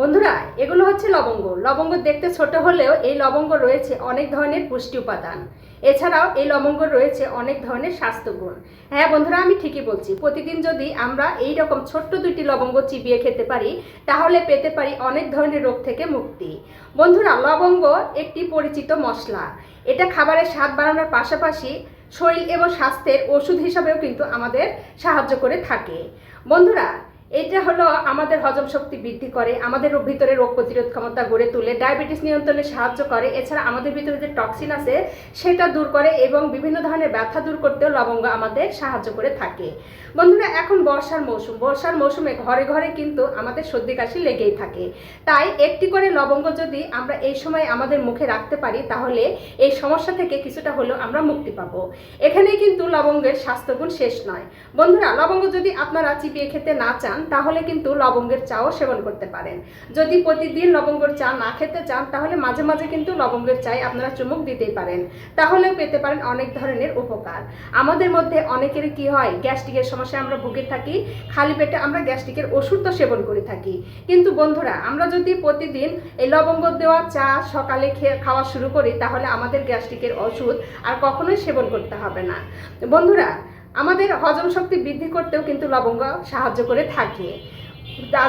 বন্ধুরা, এগুলো হচ্ছে লবঙ্গ। লবঙ্গ দেখতে ছোট হলেও এই লবঙ্গ রয়েছে অনেক ধরনের পুষ্টি উপাদান। এছাড়াও এই লবঙ্গ রয়েছে অনেক ধরনের স্বাস্থ্যগুণ হ্যাঁ বন্ধুরা, আমি ঠিকই বলছি। প্রতিদিন যদি আমরা এই রকম ছোট্ট দুইটি লবঙ্গ চিবিয়ে খেতে পারি, তাহলে পেতে পারি অনেক ধরনের রোগ থেকে মুক্তি। বন্ধুরা, লবঙ্গ একটি পরিচিত মশলা। এটা খাবারের স্বাদ বাড়ানোর পাশাপাশি শরীর এবং স্বাস্থ্যের ওষুধ হিসাবেও কিন্তু আমাদের সাহায্য করে থাকে। বন্ধুরা এটা হলো আমাদের হজম শক্তি বৃদ্ধি করে আমাদের ভিতরে রোগ প্রতিরোধ ক্ষমতা গড়ে তোলে, ডায়াবেটিস নিয়ন্ত্রণে সাহায্য করে। এছাড়া আমাদের ভিতরে যে টক্সিন আছে, সেটা দূর করে এবং বিভিন্ন ধরনের ব্যথা দূর করতেও লবঙ্গ আমাদের সাহায্য করে থাকে। বন্ধুরা, এখন বর্ষার মৌসুম। বর্ষার মৌসুমে ঘরে ঘরে কিন্তু আমাদের সর্দি কাশি লেগেই থাকে। তাই একটি করে লবঙ্গ যদি আমরা এই সময় আমাদের মুখে রাখতে পারি, তাহলে এই সমস্যা থেকে কিছুটা হলেও আমরা মুক্তি পাবো। এখানেই কিন্তু লবঙ্গের স্বাস্থ্যগুণ শেষ নয়। বন্ধুরা, লবঙ্গ যদি আপনারা চিবিয়ে খেতে না চান তাহলে কিন্তু লবঙ্গের চাও সেবন করতে পারেন। যদি প্রতিদিন লবঙ্গের চা না খেতে চান, তাহলে মাঝে মাঝে কিন্তু লবঙ্গের চায় আপনারা চুমুক দিতেই পারেন। তাহলেও পেতে পারেন অনেক ধরনের উপকার। আমাদের মধ্যে অনেকের কি হয়, গ্যাস্ট্রিকের সমস্যায় আমরা ভুগে থাকি, খালি পেটে আমরা গ্যাস্ট্রিকের ওষুধ তো সেবন করে থাকি। কিন্তু বন্ধুরা, আমরা যদি প্রতিদিন এই লবঙ্গ দেওয়া চা সকালে খেয়ে খাওয়া শুরু করি, তাহলে আমাদের গ্যাস্ট্রিকের ওষুধ আর কখনোই সেবন করতে হবে না। বন্ধুরা আমাদের হজম শক্তি বৃদ্ধি করতেও কিন্তু লবঙ্গ সাহায্য করে থাকে।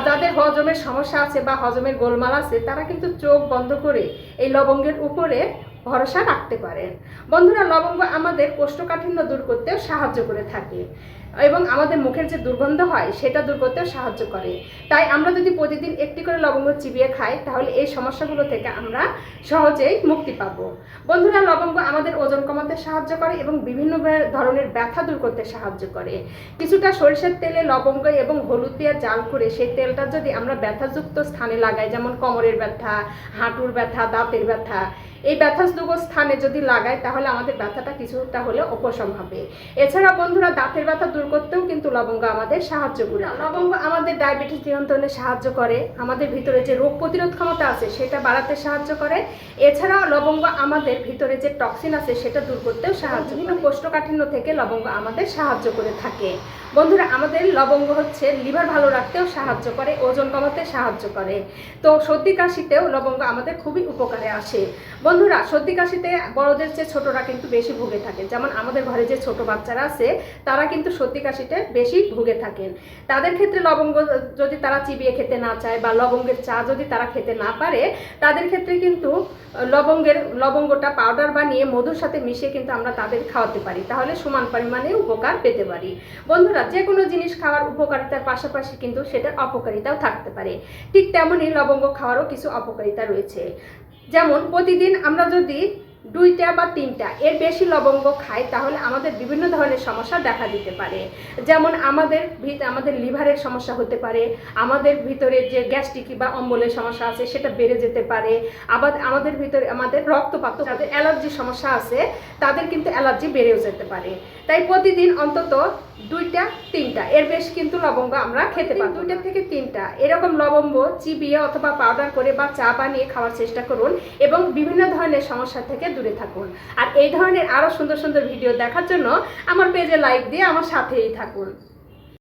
যাদের হজমের সমস্যা আছে বা হজমের গোলমাল আছে, তারা কিন্তু চোখ বন্ধ করে এই লবঙ্গের উপরে ভরসা রাখতে পারেন। বন্ধুরা লবঙ্গ আমাদের কোষ্ঠকাঠিন্য দূর করতেও সাহায্য করে থাকে এবং আমাদের মুখের যে দুর্গন্ধ হয়, সেটা দূর করতেও সাহায্য করে। তাই আমরা যদি প্রতিদিন একটি করে লবঙ্গ চিবিয়ে খাই, তাহলে এই সমস্যাগুলো থেকে আমরা সহজেই মুক্তি পাব। বন্ধুরা লবঙ্গ আমাদের ওজন কমাতে সাহায্য করে এবং বিভিন্ন ধরনের ব্যথা দূর করতে সাহায্য করে। কিছুটা সরিষার তেলে লবঙ্গ এবং হলুদ দিয়ে জাল করে সেই তেলটা যদি আমরা ব্যথাযুক্ত স্থানে লাগাই, যেমন কোমরের ব্যথা, হাঁটুর ব্যথা, দাঁতের ব্যথা এই ব্যথাযুক্ত স্থানে যদি লাগাই তাহলে আমাদের ব্যথাটা কিছুটা হলেও উপশম হবে এছাড়া বন্ধুরা, দাঁতের ব্যথা দূর করতেও কিন্তু লবঙ্গ আমাদের সাহায্য করে লবঙ্গ আমাদের ডায়াবেটিস নিয়ন্ত্রণে সাহায্য করে। আমাদের ভিতরে যে রোগ প্রতিরোধ ক্ষমতা আছে, সেটা বাড়াতে সাহায্য করে। এছাড়াও লবঙ্গ আমাদের ভিতরে যে টক্সিন আছে, সেটা দূর করতেও সাহায্য বিভিন্ন কোষ্ঠকাঠিন্য থেকে লবঙ্গ আমাদের সাহায্য করে থাকে। বন্ধুরা, আমাদের লবঙ্গ হচ্ছে লিভার ভালো রাখতেও সাহায্য করে, ওজন কমাতে সাহায্য করে। তো সর্দি কাশিতেও লবঙ্গ আমাদের খুবই উপকারে আসে। বন্ধুরা, সর্দি কাশিতে বড়দের চেয়ে ছোটরা কিন্তু বেশি ভুগে থাকে যেমন আমাদের ঘরে যে ছোট বাচ্চারা আছে, তারা কিন্তু সর্দি কাশিতে বেশি ভুগে থাকেন। তাদের ক্ষেত্রে লবঙ্গ যদি তারা চিবিয়ে খেতে না চায় বা লবঙ্গের চা যদি তারা খেতে না পারে, তাদের ক্ষেত্রে কিন্তু লবঙ্গের, লবঙ্গটা পাউডার বানিয়ে মধুর সাথে মিশিয়ে কিন্তু আমরা তাদের খাওয়াতে পারি। তাহলে সমান পরিমাণে উপকার পেতে পারি। বন্ধুরা যে কোনো জিনিস খাওয়ার উপকারিতার পাশাপাশি কিন্তু সেটার অপকারিতাও থাকতে পারে। ঠিক তেমনই লবঙ্গ খাওয়ারও কিছু অপকারিতা রয়েছে। যেমন প্রতিদিন আমরা যদি দুইটা বা তিনটা এর বেশি লবঙ্গ খাই, তাহলে আমাদের বিভিন্ন ধরনের সমস্যা দেখা দিতে পারে। যেমন আমাদের আমাদের লিভারের সমস্যা হতে পারে, আমাদের ভিতরে যে গ্যাস্ট্রিক বা অম্বলের সমস্যা আছে সেটা বেড়ে যেতে পারে, আবার আমাদের ভিতরে আমাদের রক্তপাত যাদের অ্যালার্জির সমস্যা আছে, তাদের কিন্তু অ্যালার্জি বেড়েও যেতে পারে। তাই প্রতিদিন অন্তত দুইটা তিনটা। এর বেশ কিন্তু লবঙ্গ আমরা খেতে পারি দুইটা থেকে তিনটা। এরকম লবঙ্গ চিবিয়ে অথবা পাউডার করে বা চা বানিয়ে খাওয়ার চেষ্টা করুন এবং বিভিন্ন ধরনের সমস্যা থেকে দূরে থাকুন। আর এই ধরনের আরও সুন্দর সুন্দর ভিডিও দেখার জন্য আমার পেজে লাইক দিয়ে আমার সাথেই থাকুন।